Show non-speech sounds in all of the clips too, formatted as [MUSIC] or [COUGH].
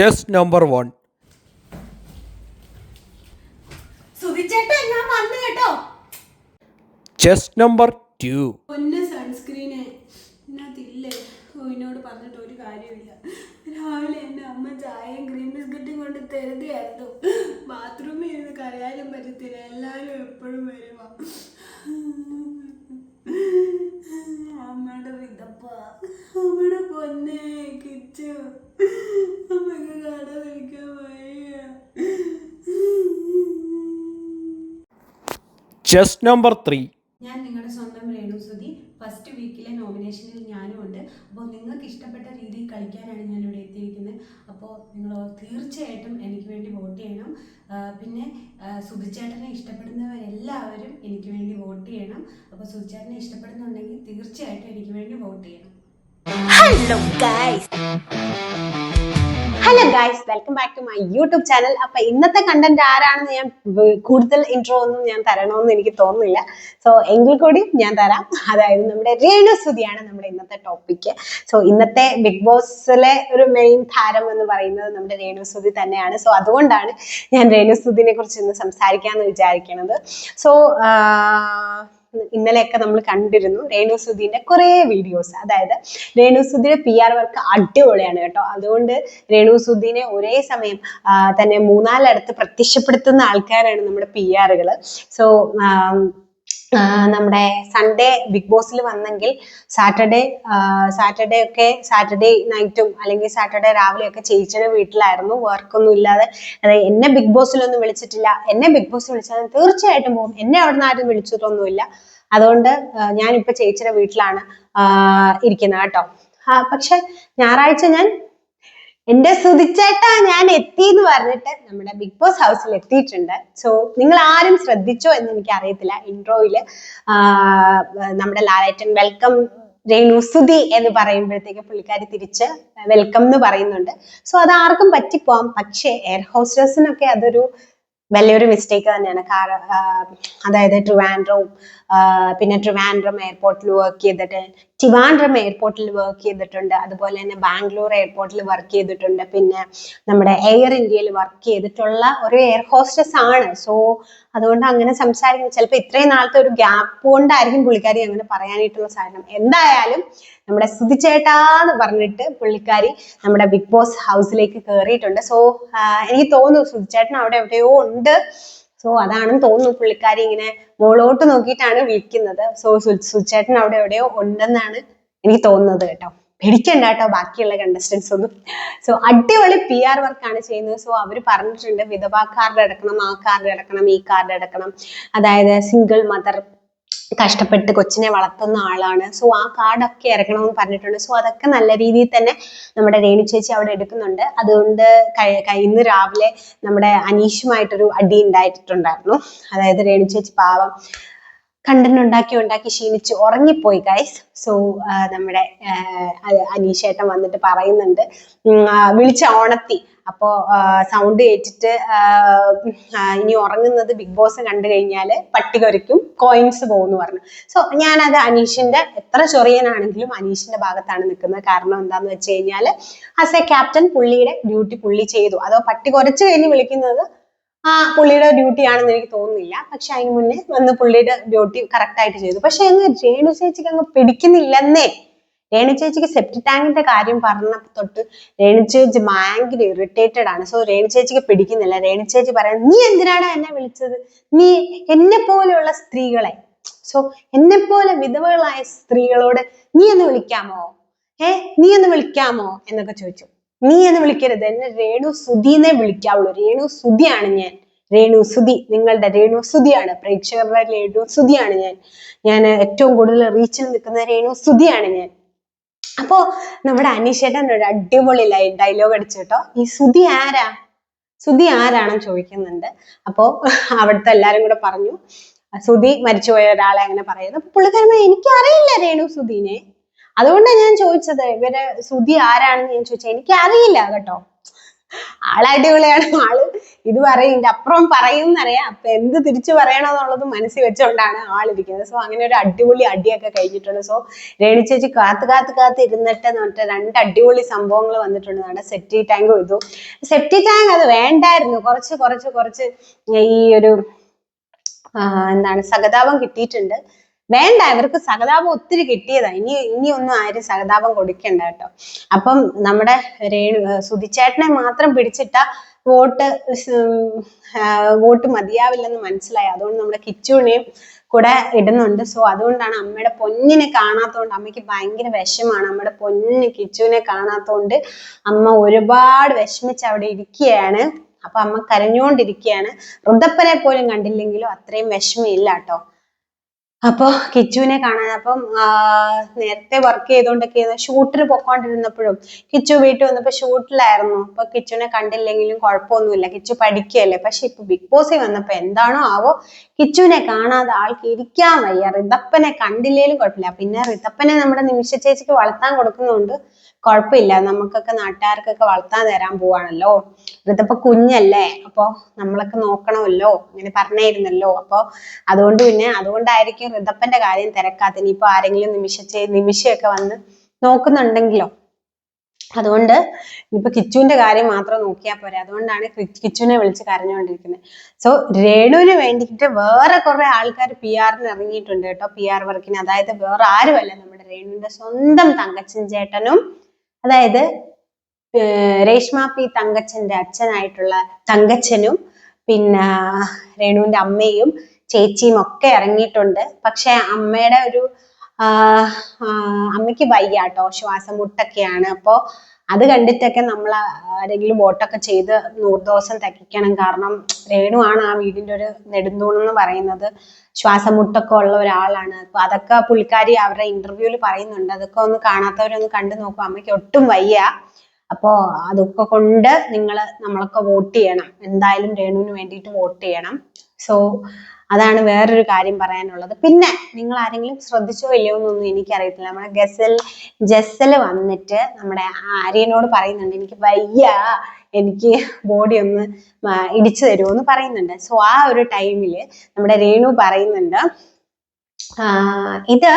Chess number one chess number two പൊന്ന് സൺസ്ക്രീന് ഇതിനകത്തില്ലേ? ഓ എന്നോട് പറഞ്ഞിട്ട് ഒരു കാര്യമില്ല രാവിലെ എന്റെ അമ്മ ചായയും ഗ്രീൻ ബിസ്ക്കറ്റും കൊണ്ട് തരുകയായിരുന്നു. ബാത്റൂമിൽ ഇരുന്ന് കരയാനും പറ്റത്തില്ല. എല്ലാവരും എപ്പോഴും വരുവാ. അമ്മയുടെ അമ്മയുടെ പൊന്നെ കിച്ചു. അമ്മയ്ക്ക് കട വിളിക്കാൻ വയ്യ. ചെസ് നമ്പർ ത്രീ ഞാൻ നിങ്ങളുടെ സ്വന്തം രേണു സുധി. ഫസ്റ്റ് വീക്കിലെ നോമിനേഷനിൽ ഞാനും ഉണ്ട്. അപ്പോൾ നിങ്ങൾക്ക് ഇഷ്ടപ്പെട്ട രീതിയിൽ കളിക്കാനാണ് ഞാനിവിടെ എത്തിയിരിക്കുന്നത്. അപ്പോൾ നിങ്ങൾ തീർച്ചയായിട്ടും എനിക്ക് വേണ്ടി വോട്ട് ചെയ്യണം. പിന്നെ സുധിച്ചേട്ടനെ ഇഷ്ടപ്പെടുന്നവരെല്ലാവരും എനിക്ക് വേണ്ടി വോട്ട് ചെയ്യണം. അപ്പോൾ സുധിച്ചേട്ടനെ ഇഷ്ടപ്പെടുന്നുണ്ടെങ്കിൽ തീർച്ചയായിട്ടും എനിക്ക് വേണ്ടി വോട്ട് ചെയ്യണം. Hello guys hello guys welcome back to my YouTube channel അപ്പൊ ഇന്നത്തെ കണ്ടന്റ് ആരാണെന്ന് ഞാൻ കൂടുതൽ ഇൻട്രോ ഒന്നും ഞാൻ തരണമെന്ന് എനിക്ക് തോന്നുന്നില്ല. സോ എങ്കിൽ കൂടി ഞാൻ തരാം. അതായത് നമ്മുടെ രേണു രേണുസുതിയാണ് നമ്മുടെ ഇന്നത്തെ ടോപ്പിക് സോ ഇന്നത്തെ ബിഗ് ബോസിലെ ഒരു മെയിൻ താരം എന്ന് പറയുന്നത് നമ്മുടെ രേണു രേണുസുതി തന്നെയാണ്. സോ അതുകൊണ്ടാണ് ഞാൻ രേണുസുതിനെ കുറിച്ച് ഇന്ന് സംസാരിക്കാമെന്ന് വിചാരിക്കുന്നത് സോ ഇന്നലെയൊക്കെ നമ്മൾ കണ്ടിരുന്നു രേണുസുതിന്റെ കുറേ വീഡിയോസ് അതായത് രേണുസുതിയുടെ പി ആർ വർക്ക് അടിപൊളിയാണ് കേട്ടോ. അതുകൊണ്ട് രേണുസുതിനെ ഒരേ സമയം തന്നെ മൂന്നാലടുത്ത് പ്രത്യക്ഷപ്പെടുത്തുന്ന ആൾക്കാരാണ് നമ്മുടെ പി ആറുകൾ സോ നമ്മുടെ സൺഡേ ബിഗ് ബോസിൽ വന്നെങ്കിൽ സാറ്റർഡേ സാറ്റർഡേ ഒക്കെ സാറ്റർഡേ നൈറ്റും അല്ലെങ്കിൽ സാറ്റർഡേ രാവിലെ ഒക്കെ ചേച്ചിയുടെ വീട്ടിലായിരുന്നു. വർക്കൊന്നും ഇല്ലാതെ. അതായത് എന്നെ ബിഗ് ബോസിലൊന്നും വിളിച്ചിട്ടില്ല. എന്നെ ബിഗ് ബോസ് വിളിച്ചാൽ തീർച്ചയായിട്ടും പോകും. എന്നെ അവിടെ നിന്ന് ആരും വിളിച്ചിട്ടൊന്നുമില്ല. അതുകൊണ്ട് ഞാനിപ്പോൾ ഞാനിപ്പോ ചേച്ചിയുടെ വീട്ടിലാണ് ഇരിക്കുന്നത് കേട്ടോ. പക്ഷെ ഞായറാഴ്ച ഞാൻ എന്റെ സുതിച്ചേട്ടാ ഞാൻ എത്തി എന്ന് പറഞ്ഞിട്ട് നമ്മുടെ ബിഗ് ബോസ് ഹൗസിൽ എത്തിയിട്ടുണ്ട്. സോ നിങ്ങൾ ആരും ശ്രദ്ധിച്ചോ എന്ന് എനിക്ക് അറിയത്തില്ല. ഇൻട്രോയിൽ നമ്മുടെ ലാലേറ്റൻ വെൽക്കം രേണു സുതി എന്ന് പറയുമ്പോഴത്തേക്ക് പുള്ളിക്കാരി തിരിച്ച് വെൽക്കം എന്ന് പറയുന്നുണ്ട്. സോ അത് ആർക്കും പറ്റിപ്പോവാം. പക്ഷേ എയർ ഹോസ്റ്റേഴ്സിനൊക്കെ അതൊരു വലിയൊരു മിസ്റ്റേക്ക് തന്നെയാണ്. കാരണം അതായത് ട്രിവാൻഡ്രവും പിന്നെ ട്രിവാൻഡ്രം എയർപോർട്ടിൽ വർക്ക് ചെയ്തിട്ട് ട്രിവാൻഡ്രം എയർപോർട്ടിൽ വർക്ക് ചെയ്തിട്ടുണ്ട്. അതുപോലെ തന്നെ ബാംഗ്ലൂർ എയർപോർട്ടിൽ വർക്ക് ചെയ്തിട്ടുണ്ട്. പിന്നെ നമ്മുടെ എയർ ഇന്ത്യയിൽ വർക്ക് ചെയ്തിട്ടുള്ള ഒരു എയർ ഹോസ്റ്റസ് ആണ്. സോ അതുകൊണ്ട് അങ്ങനെ സംസാരിക്കുന്നത് ചിലപ്പോൾ ഇത്രയും നാളത്തെ ഒരു ഗ്യാപ്പ് കൊണ്ടായിരിക്കും പുള്ളിക്കാരി അങ്ങനെ പറയാനായിട്ടുള്ള സാധനം. എന്തായാലും നമ്മുടെ സുതിച്ചേട്ടാന്ന് പറഞ്ഞിട്ട് പുള്ളിക്കാരി നമ്മുടെ ബിഗ് ബോസ് ഹൗസിലേക്ക് കയറിയിട്ടുണ്ട് സോ എനിക്ക് തോന്നുന്നു സുതിച്ചേട്ടൻ അവിടെ എവിടെയോ ഉണ്ട്. സോ അതാണെന്ന് തോന്നുന്നു പുള്ളിക്കാരി ഇങ്ങനെ മോളോട്ട് നോക്കിയിട്ടാണ് വിളിക്കുന്നത്. സോ സുചേട്ടൻ അവിടെ എവിടെയോ ഉണ്ടെന്നാണ് എനിക്ക് തോന്നുന്നത് കേട്ടോ. പേടിക്കണ്ട കേട്ടോ ബാക്കിയുള്ള കണ്ടസ്റ്റൻസ് ഒന്നും. സോ അടിപൊളി പി ആർ വർക്കാണ് ചെയ്യുന്നത്. സോ അവർ പറഞ്ഞിട്ടുണ്ട് വിധവ കാർഡ് എടുക്കണം ആ കാർഡ് എടുക്കണം ഈ കാർഡ് എടുക്കണം അതായത് സിംഗിൾ മദർ കഷ്ടപ്പെട്ട് കൊച്ചിനെ വളർത്തുന്ന ആളാണ്. സോ ആ കാർഡൊക്കെ ഇറക്കണമെന്ന് പറഞ്ഞിട്ടുണ്ട്. സോ അതൊക്കെ നല്ല രീതിയിൽ തന്നെ നമ്മുടെ രേണു ചേച്ചി അവിടെ എടുക്കുന്നുണ്ട്. അതുകൊണ്ട് ഇന്ന് രാവിലെ നമ്മുടെ അനീഷുമായിട്ടൊരു അടി ഉണ്ടായിട്ടുണ്ടായിരുന്നു. അതായത് രേണു ചേച്ചി പാവം കണ്ടന്റ് ഉണ്ടാക്കി ഉണ്ടാക്കി ക്ഷീണിച്ച് ഉറങ്ങിപ്പോയി ഗൈസ് സോ നമ്മുടെ അനീഷേട്ടൻ വന്നിട്ട് പറയുന്നുണ്ട്. വിളിച്ച ഓണത്തി. അപ്പോ സൗണ്ട് കേട്ടിട്ട് ഇനി ഉറങ്ങുന്നത് ബിഗ് ബോസ് കണ്ടു കഴിഞ്ഞാൽ പട്ടിക ഒരുക്കും കോയിൻസ് പോകുന്നു പറഞ്ഞു. സോ ഞാനത് അനീഷിന്റെ എത്ര ചൊറിയനാണെങ്കിലും അനീഷിന്റെ ഭാഗത്താണ് നിൽക്കുന്നത്. കാരണം എന്താന്ന് വെച്ച് കഴിഞ്ഞാൽ ആസ് എ ക്യാപ്റ്റൻ പുള്ളിയുടെ ഡ്യൂട്ടി പുള്ളി ചെയ്തു. അതോ പട്ടി കുറച്ച് കഴിഞ്ഞ് വിളിക്കുന്നത് ആ പുള്ളിയുടെ ഡ്യൂട്ടി ആണെന്ന് എനിക്ക് തോന്നുന്നില്ല. പക്ഷെ അതിന് മുന്നേ വന്ന് പുള്ളിയുടെ ഡ്യൂട്ടി കറക്റ്റ് ആയിട്ട് ചെയ്തു. പക്ഷെ അങ്ങ് രേണു ചേച്ചിക്ക് അങ്ങ് പിടിക്കുന്നില്ലെന്നേ. രേണു ചേച്ചിക്ക് സെപ്റ്റി ടാങ്കിന്റെ കാര്യം പറഞ്ഞ തൊട്ട് രേണു ചേച്ചി ഭയങ്കര ഇറിറ്റേറ്റഡ് ആണ്. സോ രേണു ചേച്ചിക്ക് പിടിക്കുന്നില്ല. രേണു ചേച്ചി പറയാൻ നീ എന്തിനാണ് എന്നെ വിളിച്ചത്? നീ എന്നെ പോലെയുള്ള സ്ത്രീകളെ സോ എന്നെ പോലെ വിധവകളായ സ്ത്രീകളോട് നീ എന്ന് വിളിക്കാമോ? ഏ? നീ എന്ന് വിളിക്കാമോ? എന്നൊക്കെ ചോദിച്ചു. നീ എന്ന് വിളിക്കരുത്. എന്നെ രേണു സുധീനെ വിളിക്കാവുള്ളൂ. രേണു സുധിയാണ് ഞാൻ. രേണു സുധി നിങ്ങളുടെ രേണു സുധിയാണ്. പ്രേക്ഷകരുടെ രേണു സുധിയാണ് ഞാൻ. ഞാൻ ഏറ്റവും കൂടുതൽ റീച്ചിൽ നിൽക്കുന്ന രേണു സുധിയാണ് ഞാൻ. അപ്പോ നമ്മുടെ അനീഷേട്ടൻ ഒരു അടിപൊളി ലൈൻ ഡയലോഗ് അടിച്ചു കേട്ടോ. ഈ സുധി ആരാ? സുധി ആരാണെന്ന് ചോദിക്കുന്നുണ്ട്. അപ്പോ അവിടുത്തെ എല്ലാരും കൂടെ പറഞ്ഞു. സുധി മരിച്ചുപോയ ഒരാളെ അങ്ങനെ പറയുന്നത് അപ്പൊ പുള്ളിക്കാരൻ പറഞ്ഞു, എനിക്കറിയില്ല രേണു സുധീനെ. അതുകൊണ്ടാണ് ഞാൻ ചോദിച്ചത് ഇവർ സുധി ആരാണെന്ന് ഞാൻ ചോദിച്ചത് എനിക്ക് അറിയില്ല കേട്ടോ. ആൾ അടിപൊളിയാണ്. ആൾ ഇത് പറയും അപ്പുറം പറയും എന്നറിയാം അപ്പൊ എന്ത് തിരിച്ചു പറയണമെന്നുള്ളത് മനസ്സിൽ വെച്ചുകൊണ്ടാണ് ആളിരിക്കുന്നത്. സോ അങ്ങനെ ഒരു അടിപൊളി അടിയൊക്കെ കഴിഞ്ഞിട്ടുണ്ട്. സോ രേണി ചേച്ചി കാത്ത് കാത്ത് കാത്ത് ഇരുന്നിട്ട് എന്നിട്ട് രണ്ട് അടിപൊളി സംഭവങ്ങൾ വന്നിട്ടുണ്ട്. നമ്മുടെ സെപ്റ്റി ടാങ്ക് ഇതു. സെപ്റ്റി ടാങ്ക് അത് വേണ്ടായിരുന്നു. കുറച്ച് കുറച്ച് കുറച്ച് ഈ ഒരു എന്താണ് സഹതാപം കിട്ടിയിട്ടുണ്ട്. വേണ്ട ഇവർക്ക് സഹതാപം ഒത്തിരി കിട്ടിയതാ. ഇനി ഇനി ഒന്നും ആരും സഹതാപം കൊടുക്കണ്ട കേട്ടോ. അപ്പം നമ്മുടെ രേണു സുധിച്ചേട്ടനെ മാത്രം പിടിച്ചിട്ട വോട്ട് വോട്ട് മതിയാവില്ലെന്ന് മനസ്സിലായി. അതുകൊണ്ട് നമ്മുടെ കിച്ചുവിനെയും കൂടെ ഇടുന്നുണ്ട്. സോ അതുകൊണ്ടാണ് അമ്മയുടെ പൊന്നിനെ കാണാത്തതുകൊണ്ട് അമ്മയ്ക്ക് ഭയങ്കര വിഷമാണ്. അമ്മയുടെ പൊന്നിന് കിച്ചുവിനെ കാണാത്തതുകൊണ്ട് അമ്മ ഒരുപാട് വിഷമിച്ച് അവിടെ ഇരിക്കുകയാണ്. അപ്പൊ അമ്മ കരഞ്ഞുകൊണ്ടിരിക്കുകയാണ്. വൃദ്ധപ്പനെ പോലും കണ്ടില്ലെങ്കിലും അത്രയും വിഷമമില്ല കേട്ടോ. അപ്പൊ കിച്ചുവിനെ കാണാൻ അപ്പം നേരത്തെ വർക്ക് ചെയ്തോണ്ടൊക്കെ ഷൂട്ടിന് പൊക്കോണ്ടിരുന്നപ്പോഴും കിച്ചു വീട്ടിൽ വന്നപ്പോ ഷൂട്ടിലായിരുന്നു അപ്പൊ കിച്ചുവിനെ കണ്ടില്ലെങ്കിലും കുഴപ്പമൊന്നുമില്ല. കിച്ചു പഠിക്കുകയല്ലേ. പക്ഷെ ഇപ്പൊ ബിഗ് ബോസിൽ വന്നപ്പോ എന്താണോ ആവോ കിച്ചുവിനെ കാണാതെ ആൾക്ക് ഇരിക്കാൻ വയ്യ. റിതപ്പനെ കണ്ടില്ലേലും കുഴപ്പമില്ല. പിന്നെ റിതപ്പനെ നമ്മുടെ നിമിഷ ചേച്ചിക്ക് വളർത്താൻ കൊടുക്കുന്നതുകൊണ്ട് കുഴപ്പമില്ല. നമുക്കൊക്കെ നാട്ടുകാർക്കൊക്കെ വളർത്താൻ തരാൻ പോവാണല്ലോ. ഇതിപ്പോ കുഞ്ഞല്ലേ അപ്പോ നമ്മളൊക്കെ നോക്കണമല്ലോ. ഇങ്ങനെ പറഞ്ഞായിരുന്നല്ലോ അപ്പോ അതുകൊണ്ട് പിന്നെ അതുകൊണ്ടായിരിക്കും ഋതപ്പന്റെ കാര്യം തിരക്കാത്ത ഇനിയിപ്പോ ആരെങ്കിലും നിമിഷ നിമിഷയൊക്കെ വന്ന് നോക്കുന്നുണ്ടെങ്കിലോ? അതുകൊണ്ട് ഇപ്പൊ കിച്ചുവിന്റെ കാര്യം മാത്രം നോക്കിയാൽ പോരെ. അതുകൊണ്ടാണ് കിച്ചുവിനെ വിളിച്ച് കരഞ്ഞുകൊണ്ടിരിക്കുന്നത്. സോ രേണുവിന് വേണ്ടിയിട്ട് വേറെ കുറെ ആൾക്കാർ പി ആറിന് ഇറങ്ങിയിട്ടുണ്ട് കേട്ടോ. പി ആർ വർക്കിന് അതായത് വേറെ ആരുമല്ല നമ്മുടെ രേണുവിന്റെ സ്വന്തം തങ്കച്ചൻ ചേട്ടനും അതായത് രേഷ്മ പി തങ്കച്ചന്റെ അച്ഛനായിട്ടുള്ള തങ്കച്ചനും പിന്നെ രേണുവിന്റെ അമ്മയും ചേച്ചിയും ഒക്കെ ഇറങ്ങിയിട്ടുണ്ട്. പക്ഷെ അമ്മയുടെ ഒരു അമ്മയ്ക്ക് വയ്യാട്ടോ ശ്വാസം മുട്ടൊക്കെയാണ്. അപ്പോ അത് കണ്ടിട്ടൊക്കെ നമ്മൾ ആരെങ്കിലും വോട്ടൊക്കെ ചെയ്ത് നൂറ് ദിവസം തക്കിക്കണം കാരണം രേണു ആണ് ആ വീടിന്റെ ഒരു നെടുന്തൂണെന്ന് പറയുന്നത്. ശ്വാസം മുട്ടൊക്കെ ഉള്ള ഒരാളാണ്. അപ്പൊ അതൊക്കെ പുള്ളിക്കാരി അവരുടെ ഇന്റർവ്യൂവിൽ പറയുന്നുണ്ട്. അതൊക്കെ ഒന്ന് കാണാത്തവരൊന്ന് കണ്ടു നോക്കും. അമ്മയ്ക്ക് ഒട്ടും വയ്യ. അപ്പോ അതൊക്കെ കൊണ്ട് നിങ്ങൾ നമ്മളൊക്കെ വോട്ട് ചെയ്യണം. എന്തായാലും രേണുവിന് വേണ്ടിയിട്ട് വോട്ട് ചെയ്യണം. സോ അതാണ് വേറൊരു കാര്യം പറയാനുള്ളത്. പിന്നെ നിങ്ങൾ ആരെങ്കിലും ശ്രദ്ധിച്ചോ ഇല്ലയോ എന്നൊന്നും എനിക്കറിയത്തില്ല. നമ്മുടെ ഗസൽ ജസൽ വന്നിട്ട് നമ്മുടെ ആര്യനോട് പറയുന്നുണ്ട് എനിക്ക് വയ്യ എനിക്ക് ബോഡി ഒന്ന് ഇടിച്ചു തരുമോ എന്ന് പറയുന്നുണ്ട്. സോ ആ ഒരു ടൈമിൽ നമ്മുടെ രേണു പറയുന്നുണ്ട് ഇത്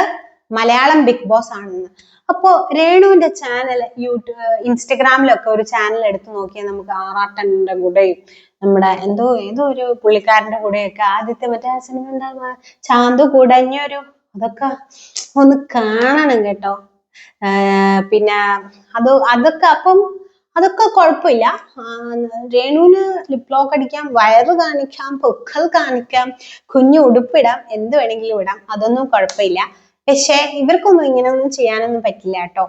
മലയാളം ബിഗ് ബോസ് ആണെന്ന്. അപ്പോ രേണുവിന്റെ ചാനൽ യൂട്യൂബ് ഇൻസ്റ്റഗ്രാമിലൊക്കെ ഒരു ചാനൽ എടുത്തു നോക്കിയാൽ നമുക്ക് ആറാട്ടന്റെ കൂടെയും നമ്മുടെ എന്തോ ഏതോ ഒരു പുള്ളിക്കാരന്റെ കൂടെയൊക്കെ ആദ്യത്തെ മറ്റേ ആ സിനിമ എന്താ ചാന്തു കുടഞ്ഞൊരു അതൊക്കെ ഒന്ന് കാണണം കേട്ടോ. പിന്നെ അത് അതൊക്കെ അപ്പം അതൊക്കെ കുഴപ്പമില്ല. രേണുവിന് ലിപ് ലോക്ക് അടിക്കാം വയറ് കാണിക്കാം പൊക്കൽ കാണിക്കാം കുഞ്ഞു ഉടുപ്പിടാം എന്ത് വേണമെങ്കിലും ഇടാം അതൊന്നും കുഴപ്പമില്ല. പക്ഷെ ഇവർക്കൊന്നും ഇങ്ങനെയൊന്നും ചെയ്യാനൊന്നും പറ്റില്ല കേട്ടോ.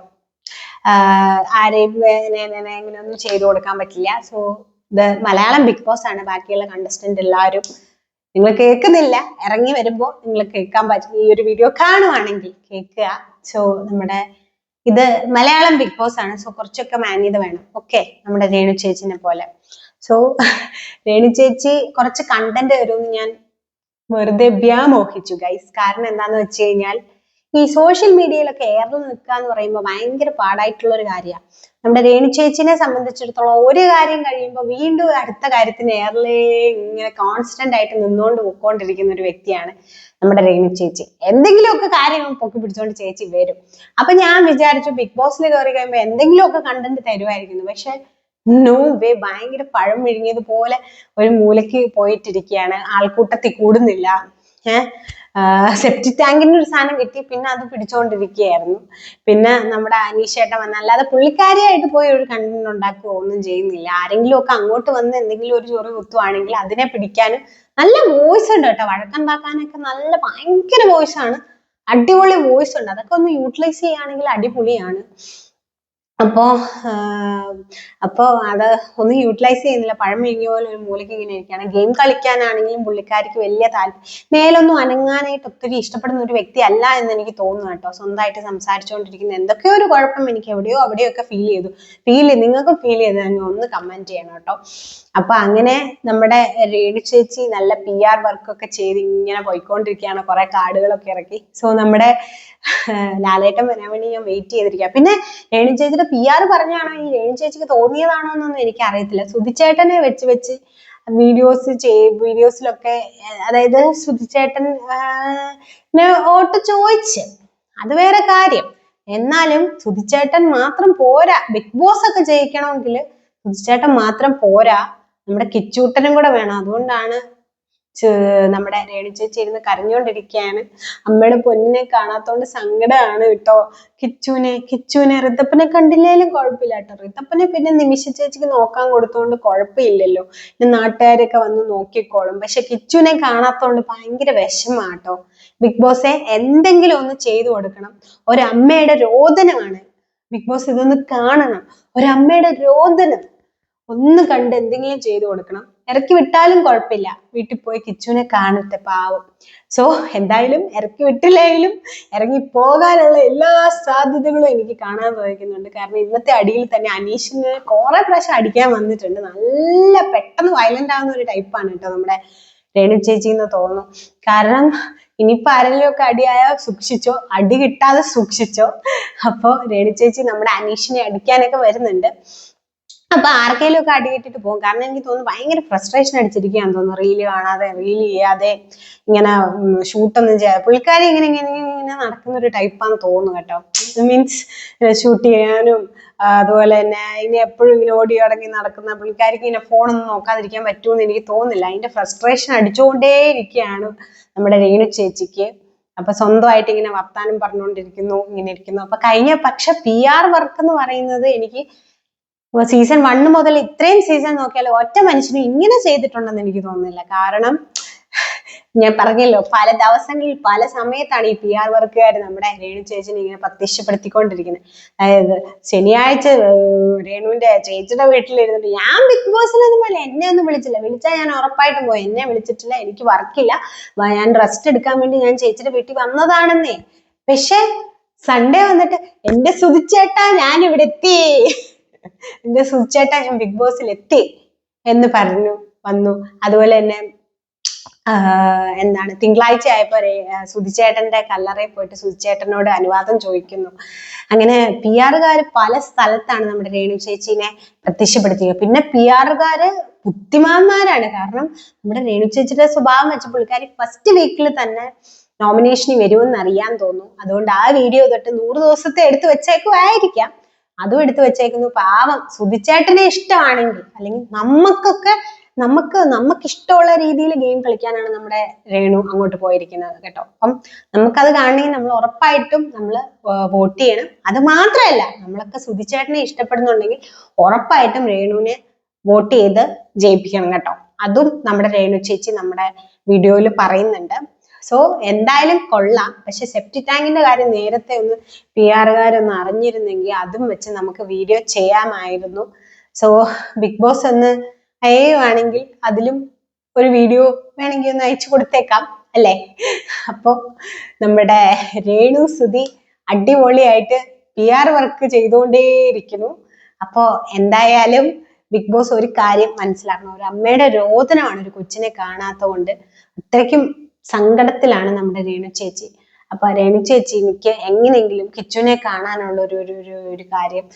ആരെയും ഇങ്ങനെയൊന്നും ചെയ്തു കൊടുക്കാൻ പറ്റില്ല. സോ ഇത് മലയാളം ബിഗ് ബോസ് ആണ്. ബാക്കിയുള്ള കണ്ടസ്റ്റന്റ് എല്ലാവരും നിങ്ങൾ കേൾക്കുന്നില്ല. ഇറങ്ങി വരുമ്പോൾ നിങ്ങൾ കേൾക്കാൻ പറ്റും ഈ ഒരു വീഡിയോ കാണുവാണെങ്കിൽ കേൾക്കുക. സോ നമ്മുടെ ഇത് മലയാളം ബിഗ് ബോസ് ആണ്. സോ കുറച്ചൊക്കെ മാന്യത വേണം. ഓക്കെ നമ്മുടെ രേണു ചേച്ചിനെ പോലെ. സോ [LAUGHS] രേണു ചേച്ചി കുറച്ച് കണ്ടന്റ് വരും ഞാൻ വെറുതെ വ്യാമോഹിച്ചു ഗൈസ് കാരണം എന്താന്ന് വെച്ച് കഴിഞ്ഞാൽ ഈ സോഷ്യൽ മീഡിയയിലൊക്കെ എയറിൽ നിൽക്കുക എന്ന് പറയുമ്പോൾ ഭയങ്കര പാടായിട്ടുള്ള ഒരു കാര്യമാണ് നമ്മുടെ രേണു ചേച്ചിനെ സംബന്ധിച്ചിടത്തോളം ഒരു കാര്യം കഴിയുമ്പോൾ വീണ്ടും അടുത്ത കാര്യത്തിന് എയറിലേ ഇങ്ങനെ കോൺസ്റ്റന്റ് ആയിട്ട് നിന്നുകൊണ്ട് പൊക്കോണ്ടിരിക്കുന്ന ഒരു വ്യക്തിയാണ് നമ്മുടെ രേണു ചേച്ചി. എന്തെങ്കിലുമൊക്കെ കാര്യങ്ങൾ പൊക്കി പിടിച്ചുകൊണ്ട് ചേച്ചി വരും. അപ്പൊ ഞാൻ വിചാരിച്ചു ബിഗ് ബോസിൽ കയറി കഴിയുമ്പോൾ എന്തെങ്കിലുമൊക്കെ കണ്ടന്റ് തരുമായിരിക്കുന്നു പക്ഷെ നോ വേ ഭയങ്കര പഴം വിഴുങ്ങിയതുപോലെ ഒരു മൂലയ്ക്ക് പോയിട്ടിരിക്കുകയാണ്. ആൾക്കൂട്ടത്തിൽ കൂടുന്നില്ല. ഏഹ് സെപ്റ്റി ടാങ്കിന്റെ ഒരു സാധനം കിട്ടി. പിന്നെ അത് പിടിച്ചുകൊണ്ടിരിക്കുകയായിരുന്നു പിന്നെ നമ്മുടെ അനീഷേട്ടൻ വന്ന അല്ലാതെ പുള്ളിക്കാരിയായിട്ട് പോയി ഒരു കണ്ടന്റ് ഉണ്ടാക്കുകയോ ഒന്നും ചെയ്യുന്നില്ല. ആരെങ്കിലും ഒക്കെ അങ്ങോട്ട് വന്ന് എന്തെങ്കിലും ഒരു ചൊറി കുത്തുവാണെങ്കിൽ അതിനെ പിടിക്കാനും നല്ല വോയിസ് ഉണ്ട് കേട്ടോ. വഴക്കുണ്ടാക്കാനൊക്കെ നല്ല ഭയങ്കര വോയിസ് ആണ്. അടിപൊളി വോയിസ് ഉണ്ട്. അതൊക്കെ ഒന്ന് യൂട്ടിലൈസ് ചെയ്യുകയാണെങ്കിൽ അടിപൊളിയാണ്. അപ്പോ അപ്പോ അത് ഒന്നും യൂട്ടിലൈസ് ചെയ്യുന്നില്ല. പഴം വിഴുങ്ങിയ പോലെ ഒരു മൂലയ്ക്ക് ഇങ്ങനെ ഇരിക്കുകയാണ്. ഗെയിം കളിക്കാനാണെങ്കിലും പുള്ളിക്കാരിക്ക് വലിയ താല്പര്യം മേലൊന്നും അനങ്ങാനായിട്ട് ഒത്തിരി ഇഷ്ടപ്പെടുന്ന ഒരു വ്യക്തി അല്ല എന്ന് എനിക്ക് തോന്നുന്നു കേട്ടോ. സ്വന്തമായിട്ട് സംസാരിച്ചുകൊണ്ടിരിക്കുന്ന എന്തൊക്കെയോ ഒരു കുഴപ്പം എനിക്ക് എവിടെയോ അവിടെയൊക്കെ ഫീൽ ചെയ്തു. ഫീൽ നിങ്ങൾക്കും ഫീൽ ചെയ്ത്. ഒന്ന് കമന്റ് ചെയ്യണം കേട്ടോ. അപ്പൊ അങ്ങനെ നമ്മുടെ രേണു ചേച്ചി നല്ല പി ആർ വർക്കൊക്കെ ചെയ്ത് ഇങ്ങനെ പോയിക്കൊണ്ടിരിക്കുകയാണ്. കുറെ കാർഡുകളൊക്കെ ഇറക്കി. സോ നമ്മുടെ [LAUGHS] ലാലേട്ടൻ വരാൻ വേണ്ടി ഞാൻ വെയിറ്റ് ചെയ്തിരിക്കുക പിന്നെ രേണു ചേച്ചിയുടെ പി ആർ പറഞ്ഞാണോ? ഈ രേണു ചേച്ചിക്ക് തോന്നിയതാണോ എന്നൊന്നും എനിക്ക് അറിയത്തില്ല സുധിച്ചേട്ടനെ വെച്ച് വെച്ച് വീഡിയോസ് ചെയ് വീഡിയോസിലൊക്കെ അതായത് സുധിച്ചേട്ടൻ വോട്ട് ചോദിച്ച് അത് വേറെ കാര്യം. എന്നാലും സുധിച്ചേട്ടൻ മാത്രം പോരാ. ബിഗ് ബോസ് ഒക്കെ ജയിക്കണമെങ്കിൽ സുധിച്ചേട്ടൻ മാത്രം പോരാ. നമ്മുടെ കിച്ചൂട്ടനും കൂടെ വേണം. അതുകൊണ്ടാണ് നമ്മുടെ രേണു ചേച്ചി ഇരുന്ന് കരഞ്ഞുകൊണ്ടിരിക്കുകയാണ് അമ്മയുടെ പൊന്നിനെ കാണാത്തോണ്ട് സങ്കടമാണ് കേട്ടോ. കിച്ചുവിനെ കിച്ചുവിനെ ഋതപ്പനെ കണ്ടില്ലേലും കുഴപ്പമില്ല കേട്ടോ. ഋതപ്പനെ പിന്നെ നിമിഷ ചേച്ചിക്ക് നോക്കാൻ കൊടുത്തോണ്ട് കുഴപ്പമില്ലല്ലോ. പിന്നെ നാട്ടുകാരൊക്കെ വന്ന് നോക്കിക്കോളും. പക്ഷെ കിച്ചുവിനെ കാണാത്തോണ്ട് ഭയങ്കര വിഷമാട്ടോ ബിഗ് ബോസെ എന്തെങ്കിലും ഒന്ന് ചെയ്തു കൊടുക്കണം. ഒരമ്മയുടെ രോദനമാണ്. ബിഗ് ബോസ് ഇതൊന്ന് കാണണം. ഒരമ്മയുടെ രോദനം. ഒന്ന് കണ്ട് എന്തെങ്കിലും ചെയ്തു കൊടുക്കണം. ഇറക്കി വിട്ടാലും കുഴപ്പമില്ല. വീട്ടിൽ പോയി കിച്ചുവിനെ കാണട്ടെ പാവം. സോ എന്തായാലും ഇറക്കി വിട്ടില്ലെങ്കിലും ഇറങ്ങി പോകാനുള്ള എല്ലാ സാധ്യതകളും എനിക്ക് കാണാൻ സാധിക്കുന്നുണ്ട്. കാരണം ഇന്നത്തെ അടിയിൽ തന്നെ അനീഷിന് കുറെ പ്രാവശ്യം അടിക്കാൻ വന്നിട്ടുണ്ട്. നല്ല പെട്ടെന്ന് വയലന്റ് ആവുന്ന ഒരു ടൈപ്പാണ് കേട്ടോ നമ്മുടെ രേണു ചേച്ചി എന്ന് തോന്നുന്നു. കാരണം ഇനിയിപ്പോ ആരെങ്കിലും ഒക്കെ അടിയായ സൂക്ഷിച്ചോ? അടി കിട്ടാതെ സൂക്ഷിച്ചോ? അപ്പോ രേണു ചേച്ചി നമ്മുടെ അനീഷിനെ അടിക്കാനൊക്കെ വരുന്നുണ്ട്. അപ്പൊ ആർക്കെങ്കിലും ഒക്കെ അടി പോകും. കാരണം എനിക്ക് തോന്നുന്നു ഭയങ്കര ഫ്രസ്ട്രേഷൻ അടിച്ചിരിക്കുകയാന്ന് തോന്നുന്നു. റീൽ കാണാതെ റീൽ ചെയ്യാതെ ഇങ്ങനെ ഷൂട്ടൊന്നും ചെയ്യാതെ. പുള്ളിക്കാരി ഇങ്ങനെ ഇങ്ങനെ ഇങ്ങനെ നടക്കുന്ന ഒരു ടൈപ്പാന്ന് തോന്നുന്നു കേട്ടോ. മീൻസ് ഷൂട്ട് ചെയ്യാനും അതുപോലെ തന്നെ ഇനി എപ്പോഴും ഇങ്ങനെ ഓടി അടങ്ങി നടക്കുന്ന പുള്ളിക്കാരിക്ക് ഇങ്ങനെ ഫോണൊന്നും നോക്കാതിരിക്കാൻ പറ്റുമെന്ന് എനിക്ക് തോന്നുന്നില്ല. അതിന്റെ ഫ്രസ്ട്രേഷൻ അടിച്ചുകൊണ്ടേ ഇരിക്കുകയാണ് നമ്മുടെ രേണു ചേച്ചിക്ക്. അപ്പൊ സ്വന്തമായിട്ട് ഇങ്ങനെ വർത്താനം പറഞ്ഞുകൊണ്ടിരിക്കുന്നു ഇങ്ങനെ ഇരിക്കുന്നു. അപ്പൊ കഴിഞ്ഞ പക്ഷെ പി ആർ വർക്ക് എന്ന് പറയുന്നത് എനിക്ക് സീസൺ വണ്ണ് മുതൽ ഇത്രയും സീസൺ നോക്കിയാൽ ഒറ്റ മനുഷ്യനും ഇങ്ങനെ ചെയ്തിട്ടുണ്ടെന്ന് എനിക്ക് തോന്നുന്നില്ല. കാരണം ഞാൻ പറഞ്ഞല്ലോ പല ദിവസങ്ങളിൽ പല സമയത്താണ് ഈ പി ആർ വർക്കുകാർ നമ്മുടെ രേണു ചേച്ചിനെ ഇങ്ങനെ പ്രത്യക്ഷപ്പെടുത്തിക്കൊണ്ടിരിക്കുന്നത് അതായത് ശനിയാഴ്ച രേണുവിന്റെ ചേച്ചിയുടെ വീട്ടിലിരുന്നിട്ട് ഞാൻ ബിഗ് ബോസിലൊന്നും പോലെ എന്നെ ഒന്നും വിളിച്ചില്ല. വിളിച്ചാൽ ഞാൻ ഉറപ്പായിട്ടും പോയി എന്നെ വിളിച്ചിട്ടില്ല എനിക്ക് വർക്കില്ല ഞാൻ റെസ്റ്റ് എടുക്കാൻ വേണ്ടി ഞാൻ ചേച്ചിയുടെ വീട്ടിൽ വന്നതാണെന്നേ. പക്ഷെ സൺഡേ വന്നിട്ട് എന്റെ സുതിച്ചേട്ടാ ഞാൻ ഇവിടെ എത്തി. എന്റെ സുചേട്ട ഞാൻ ബിഗ് ബോസിൽ എത്തി എന്ന് പറഞ്ഞു വന്നു. അതുപോലെ തന്നെ എന്താണ് തിങ്കളാഴ്ച ആയപ്പോ സുധിച്ചേട്ടന്റെ കല്ലറയിൽ പോയിട്ട് സുധിച്ചേട്ടനോട് അനുവാദം ചോദിക്കുന്നു. അങ്ങനെ പി ആറുകാര് പല സ്ഥലത്താണ് നമ്മുടെ രേണു ചേച്ചീനെ പ്രത്യക്ഷപ്പെടുത്തിയത്. പിന്നെ പി ആറുകാര് ബുദ്ധിമാന്മാരാണ്. കാരണം നമ്മുടെ രേണു ചേച്ചിയുടെ സ്വഭാവം വെച്ച പുള്ളിക്കാരി ഫസ്റ്റ് വീക്കിൽ തന്നെ നോമിനേഷന് വരുമെന്ന് അറിയാൻ തോന്നുന്നു. അതുകൊണ്ട് ആ വീഡിയോ തൊട്ട് നൂറ് ദിവസത്തെ എടുത്തു വെച്ചേക്കുമായിരിക്കാം അതും എടുത്തു വെച്ചേക്കുന്നു. പാവം സുധിച്ചേട്ടനെ ഇഷ്ടമാണെങ്കിൽ അല്ലെങ്കിൽ നമുക്കൊക്കെ നമുക്ക് നമുക്ക് ഇഷ്ടമുള്ള രീതിയിൽ ഗെയിം കളിക്കാനാണ് നമ്മുടെ രേണു അങ്ങോട്ട് പോയിരിക്കുന്നത് കേട്ടോ. അപ്പം നമുക്കത് കാണണമെങ്കിൽ നമ്മൾ ഉറപ്പായിട്ടും നമ്മൾ വോട്ട് ചെയ്യണം. അത് മാത്രമല്ല നമ്മളൊക്കെ സുധിച്ചേട്ടനെ ഇഷ്ടപ്പെടുന്നുണ്ടെങ്കിൽ ഉറപ്പായിട്ടും രേണുവിനെ വോട്ട് ചെയ്ത് ജയിപ്പിക്കണം കേട്ടോ. അതും നമ്മുടെ രേണു ചേച്ചി നമ്മുടെ വീഡിയോയിൽ പറയുന്നുണ്ട്. സോ എന്തായാലും കൊള്ളാം. പക്ഷെ സെപ്റ്റി ടാങ്കിന്റെ കാര്യം നേരത്തെ ഒന്ന് പി ആറുകാരൊന്ന് അറിഞ്ഞിരുന്നെങ്കിൽ അതും വെച്ച് നമുക്ക് വീഡിയോ ചെയ്യാമായിരുന്നു. സോ ബിഗ് ബോസ് ഒന്ന് അയയുവാണെങ്കിൽ അതിലും ഒരു വീഡിയോ വേണമെങ്കിൽ ഒന്ന് അയച്ചു കൊടുത്തേക്കാം അല്ലേ? അപ്പോ നമ്മുടെ രേണു സുധി അടിപൊളിയായിട്ട് പി ആർ വർക്ക് ചെയ്തുകൊണ്ടേയിരിക്കുന്നു. അപ്പോ എന്തായാലും ബിഗ് ബോസ് ഒരു കാര്യം മനസ്സിലാക്കണം. ഒരു അമ്മയുടെ രോദനമാണ് ഒരു കൊച്ചിനെ കാണാത്തതുകൊണ്ട്. അത്രയ്ക്കും സങ്കടത്തിലാണ് നമ്മുടെ രേണു ചേച്ചി. അപ്പൊ രേണു ചേച്ചി എനിക്ക് എങ്ങനെയെങ്കിലും കിച്ചുവിനെ കാണാനുള്ള ഒരു ഒരു ഒരു കാര്യം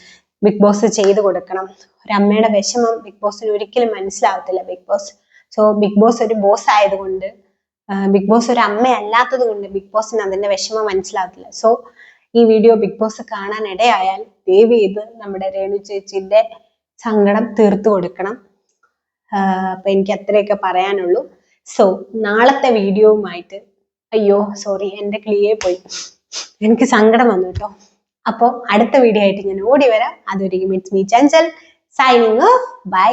ബിഗ് ബോസ് ചെയ്തു കൊടുക്കണം. ഒരു അമ്മയുടെ വിഷമം ബിഗ് ബോസിന് ഒരിക്കലും മനസ്സിലാവത്തില്ല Bigg Boss so Bigg Boss ഒരു ബോസ് ആയതുകൊണ്ട് ബിഗ് ബോസ് ഒരു അമ്മ അല്ലാത്തത് കൊണ്ട് ബിഗ് ബോസിന് അതിന്റെ വിഷമം മനസ്സിലാവത്തില്ല. സോ ഈ വീഡിയോ ബിഗ് ബോസ് കാണാൻ ഇടയായാൽ ദയവ് ചെയ്ത് നമ്മുടെ രേണു ചേച്ചിന്റെ സങ്കടം തീർത്തു കൊടുക്കണം. അപ്പൊ എനിക്ക് അത്രയൊക്കെ പറയാനുള്ളൂ. സോ നാളത്തെ വീഡിയോവുമായിട്ട് അയ്യോ സോറി എന്റെ ക്ലിയേ പോയി. എനിക്ക് സങ്കടം വന്നു കേട്ടോ. അപ്പോൾ അടുത്ത വീഡിയോ ആയിട്ട് ഞാൻ ഓടി വരാം. അതൊരു it's me Chanchal signing off bye